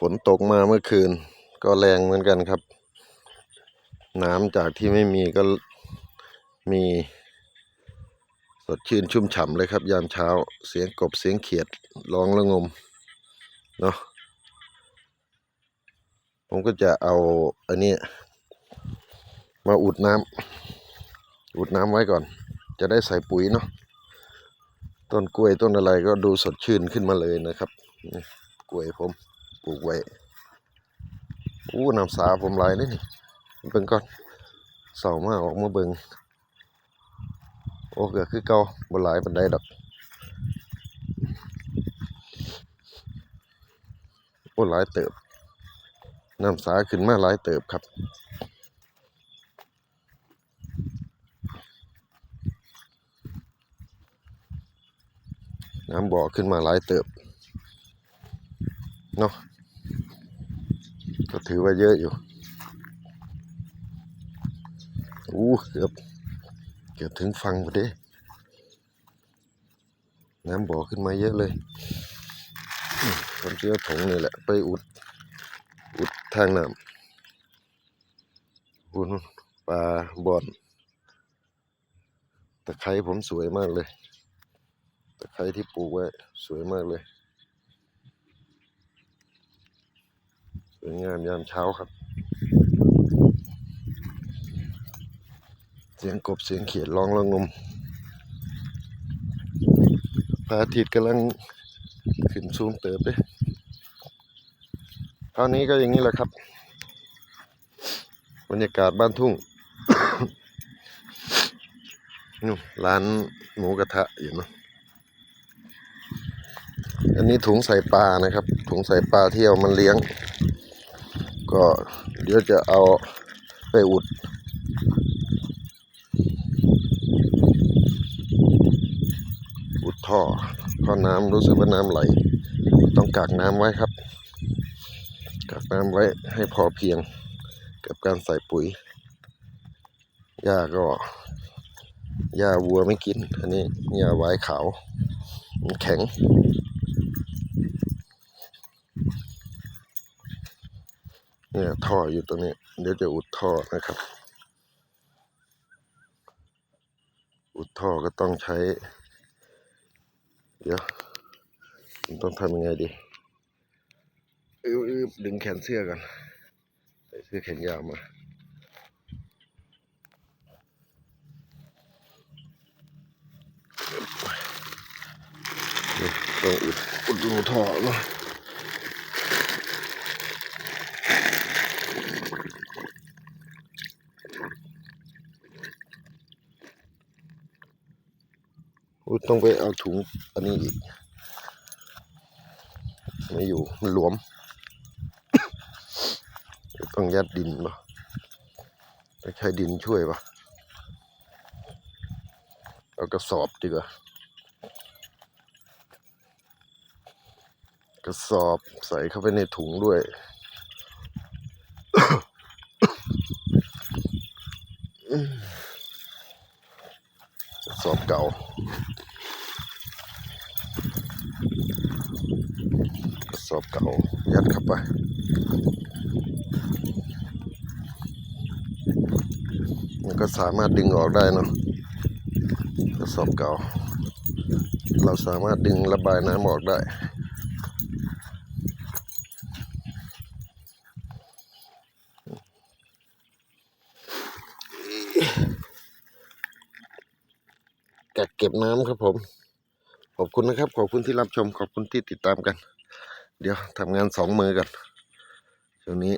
ฝนตกมาเมื่อคืน ก็แรงเหมือนกันครับ น้ำจากที่ไม่มีก็มีสดชื่นชุ่มฉ่ำเลยครับ ยามเช้าเสียงกบเสียงเขียดร้องระงมเนาะผมก็จะเอาอันนี้มาอุดน้ำอุดน้ำไว้ก่อน จะได้ใส่ปุ๋ยเนาะต้นกล้วยต้นอะไรก็ดูสดชื่นขึ้นมาเลยนะครับนี่กล้วยผม ปลูกไว้อู้น้ำสาผมไหลเลยนี่เบิ่งก่อนเสามาออกมาเบิ่งโอ้ก็คือเก่าบ่หลายปานใดดอกโอ้หลายเติบน้ำสาขึ้นมาหลายเติบครับน้ำบ่อขึ้นมาหลายเติบเนาะ ก็ถือว่าเยอะอยู่อู้เกือบเกือบถึงฟังพอดีน้ำบ่อขึ้นมาเยอะเลยอืมผมเชื่อถงนี่แหละ ไปอุด อุดทางน้ำอุดปลาบ่อนตะไคร้ผมสวยมากเลย ตะไคร้ที่ปลูกไว้ สวยมากเลย วยงามยามเช้าครับ เสียงกบเสียงเขียดร้องระงมพระอาทิตย์กำลังขึ้นสูงเติบเลยเท่านี้ก็อย่างนี้แหละครับ บรรยากาศบ้านทุ่งนู่ร้านหมูกระทะอยู่เนะอันนี้ถุงใส่ปลานะครับ ถุงใส่ปลาที่เอามันเลี้ยง ก็เดี๋ยวจะเอาไปอุด อุดท่อเพราะน้ำรู้สึกว่าน้ำไหล ต้องกักน้ำไว้ครับ กักน้ำไว้ให้พอเพียงกับการใส่ปุ๋ยหญ้าก็หญ้าวัวไม่กิน อันนี้หญ้าไว้ขาวมันแข็ง เนี่ยท่ออยู่ตรงนี้ เดี๋ยวจะอุดท่อนะครับ อุดท่อก็ต้องใช้ เดี๋ยวต้องทำยังไงดีอืออดึงแขนเสื้อกันใส่เสื้อแขนยาวมาต้องอุดอุดรูท่อเนาะ ต้องไปเอาถุงอันนี้อีก ไม่อยู่มันหลวม ต้องยัดดินป่ะใช้ดินช่วยป่ะเอากระสอบดีกว่ากระสอบใส่เข้าไปในถุงด้วย กระสอบเก่า กระส อบเก่ายัดเข้าไปมันก็สามารถดึงออกได้เนาะกระสอบเก่า เราสามารถดึงระบายน้ำออกได้กักเก็บน้ำครับผม ขอบคุณนะครับ ขอบคุณที่รับชม ขอบคุณที่ติดตามกัน เดี๋ยวทำงานสองมือกันช่วงนี้